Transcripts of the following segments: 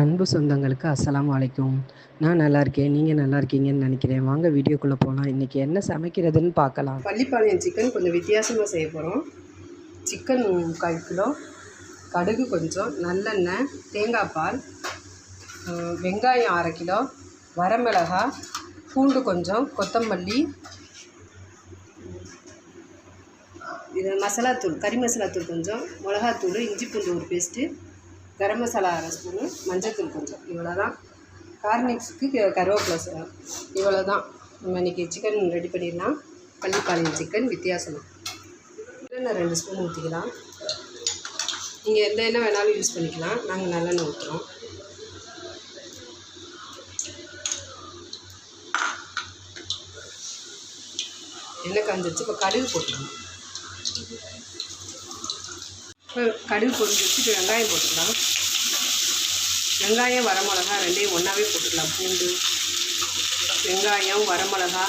அன்பு சொந்தங்களுக்கு அஸ்லாம் அலைக்கும். நான் நல்லா இருக்கேன் நீங்கள் நல்லா இருக்கீங்கன்னு நினைக்கிறேன். வாங்க வீடியோக்குள்ளே போகலாம் இன்றைக்கி என்ன சமைக்கிறதுன்னு பார்க்கலாம். பள்ளிப்பாளையம் சிக்கன் கொஞ்சம் வித்தியாசமாக செய்ய போகிறோம் சிக்கன் கால் கிலோ கடுகு கொஞ்சம் நல்லெண்ணெய் தேங்காய் பால் வெங்காயம் அரை கிலோ வரமிளகாய் பூண்டு கொஞ்சம் கொத்தமல்லி இது மசாலாத்தூள் கறி மசாலாத்தூள் கொஞ்சம் மிளகாத்தூள் இஞ்சி பூண்டு ஒரு பேஸ்ட்டு கரம் மசாலா அரை ஸ்பூனு மஞ்சத்தூள் கொஞ்சம் இவ்வளோ தான் கார்னிக்ஸுக்கு கருவேப்பிலை சார் இவ்வளோ தான் நம்ம இன்றைக்கி சிக்கன் ரெடி பண்ணிடலாம். பள்ளிப்பாளையம் சிக்கன் வித்தியாசம். நல்லெண்ணெய் ரெண்டு ஸ்பூன் ஊற்றிக்கலாம் நீங்கள் எந்த எண்ணெய் வேணாலும் யூஸ் பண்ணிக்கலாம். நாங்கள் நல்லெண்ணெய் ஊற்றுறோம் எண்ணெய் காஞ்சிச்சு இப்போ கடுகு போட்டுக்கலாம் இப்போ கடுகு பொறிஞ்சு வச்சுட்டு வெங்காயம் போட்டுக்கலாம். வெங்காயம் வரமிளகா ரெண்டையும் ஒன்றாவே போட்டுக்கலாம். பூண்டு வெங்காயம் வரமிளகா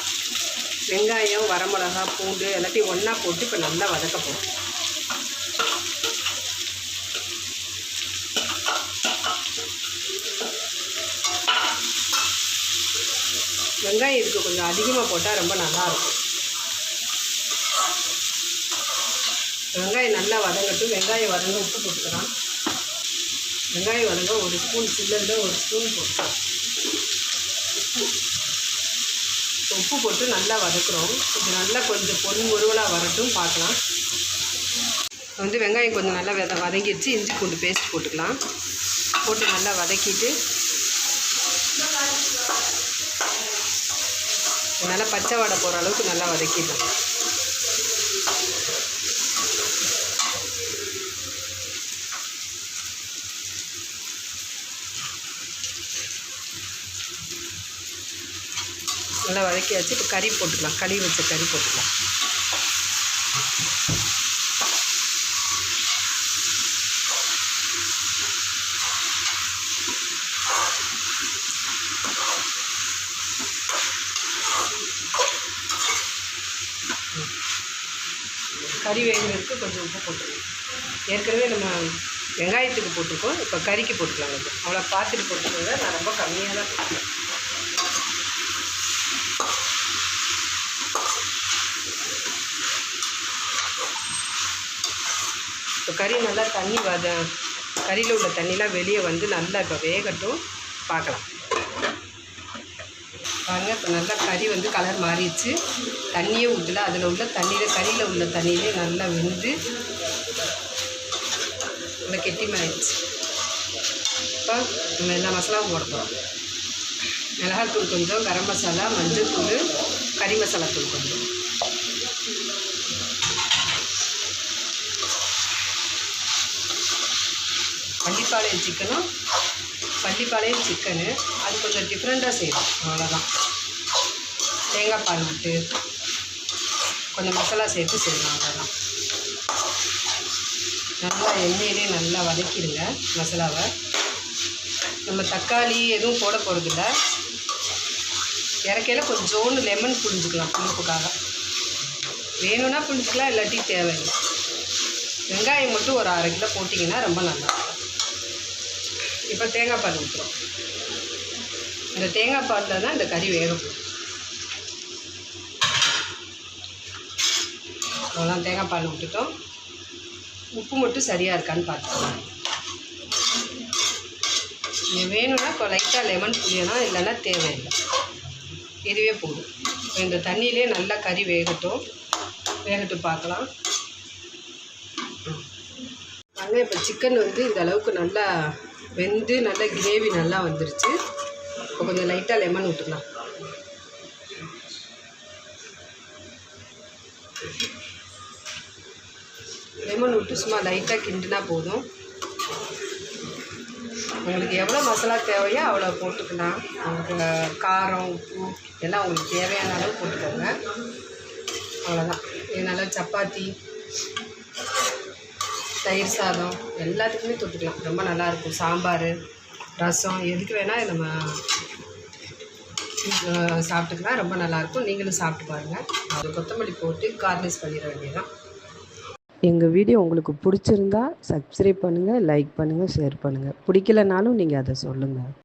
வெங்காயம் வரமிளகா பூண்டு எல்லாத்தையும் ஒன்றா போட்டு இப்போ நல்லா வதக்க போகிறோம் வெங்காயம் இதுக்கு கொஞ்சம் அதிகமாக போட்டால் ரொம்ப நல்லாயிருக்கும் வெங்காயம் நல்லா வதங்கட்டும். வெங்காயம் வதங்க உப்பு போட்டுக்கலாம். வெங்காயம் வதங்க ஒரு ஸ்பூன் சில்லரில் ஒரு ஸ்பூன் போட்டுக்கலாம். உப்பு. உப்பு போட்டு நல்லா வதக்குறோம். இது நல்லா கொஞ்சம் பொன் முருவலாக வரட்டும். பார்க்கலாம். வந்து வெங்காயம் கொஞ்சம் நல்லா வித வதங்கிடுச்சு. இஞ்சி பூண்டு பேஸ்ட் போட்டுக்கலாம். போட்டு நல்லா வதக்கிட்டு நல்லா பச்சை வாடை போகிற அளவுக்கு நல்லா வதக்கிடலாம். நல்லா வதக்கியாச்சு இப்போ கறி போட்டுக்கலாம். கறி வச்ச கறி போட்டுக்கலாம். கறி வேகிறதுக்கு கொஞ்சம் உப்பு போட்டுக்கலாம். ஏற்கனவே நம்ம வெங்காயத்துக்கு போட்டிருக்கோம். இப்போ கறிக்கு போட்டுக்கலாம். கொஞ்சம் அவ்வளோ பார்த்துட்டு போட்டுக்கோங்க நான் ரொம்ப கம்மியாக தான் போட்டுக்கிறேன். இப்போ கறி நல்லா தண்ணி வத கறியில் உள்ள தண்ணிலாம் வெளியே வந்து நல்லா இப்போ வேகட்டும். பார்க்கலாம். பாருங்கள் இப்போ நல்லா கறி வந்து கலர் மாறிடுச்சு. தண்ணியே ஊற்றல அதில் உள்ள தண்ணியில் கறியில் உள்ள தண்ணியிலே நல்லா வெந்து நல்லா கெட்டிமாயிடுச்சு இப்போ நம்ம எல்லா மசாலாவும் போட போகிறோம் மிளகாத்தூள் கொஞ்சம் கரம் மசாலா மஞ்சள் தூள் கறி மசாலா தூள் கொஞ்சம். பள்ளிப்பாளையம் சிக்கனும் பள்ளிப்பாளையம் சிக்கனு அது கொஞ்சம் டிஃப்ரெண்ட்டாக செய்யணும். அவ்வளோதான் தேங்காய் பால் விட்டு கொஞ்சம் மசாலா சேர்த்து செய்யணும் அவ்வளோதான் நல்லா எண்ணெயிலே நல்லா வதக்கிடுங்க மசாலாவை. நம்ம தக்காளி எதுவும் போட போகிறதில்ல இறக்கையில் கொஞ்சோண்டு லெமன் புழிஞ்சுக்கலாம் புளிப்புக்காக. வேணும்னா புழிஞ்சுக்கலாம் இல்லாட்டி தேவையில்லை. வெங்காயம் மட்டும் ஒரு அரை கிலோ போட்டிங்கன்னா ரொம்ப நல்லா இப்போ தேங்காய் பால் ஊற்றுறோம் இந்த தேங்காய் பாலில் தான் இந்த கறி வேகும் அவ்வளோதான் தேங்காய் பால் விட்டுட்டோம் உப்பு மட்டும் சரியாக இருக்கான்னு பார்த்துக்கலாம் நீங்கள் வேணும்னா இப்போ லைட்டாக லெமன் புளியணும் இல்லைன்னா தேவையில்லை. இதுவே போதும். இப்போ இந்த தண்ணியிலே நல்லா கறி வேகட்டும். வேகட்டு பார்க்கலாம். பாருங்க இப்போ சிக்கன் வந்து இந்த அளவுக்கு நல்லா வெந்து நல்லா கிரேவி நல்லா வந்துருச்சு. இப்போ கொஞ்சம் லைட்டாக லெமன் விட்டுக்கலாம் லெமன் விட்டு சும்மா லைட்டாக கிண்டுனா போதும். உங்களுக்கு எவ்வளோ மசாலா தேவையோ அவ்வளோ போட்டுக்கலாம். உங்களுக்கு காரம் உப்பு எல்லாம் உங்களுக்கு தேவையான அளவு போட்டுக்கோங்க. அவ்வளோதான். இது நல்லா சப்பாத்தி. தயிர் சாதம் எல்லாத்துக்குமே தொட்டுக்கலாம். ரொம்ப நல்லாயிருக்கும். சாம்பார் ரசம் எதுக்கு வேணால் நம்ம சாப்பிட்டுக்கலாம். ரொம்ப நல்லாயிருக்கும். நீங்களும் சாப்பிட்டு பாருங்கள் அது கொத்தமல்லி போட்டு கார்னிஷ் பண்ணிட வேண்டியதான் எங்கள் வீடியோ உங்களுக்கு பிடிச்சிருந்தா சப்ஸ்கிரைப் பண்ணுங்கள் லைக் பண்ணுங்கள் ஷேர் பண்ணுங்கள் பிடிக்கலனாலும் நீங்கள் அதை சொல்லுங்கள்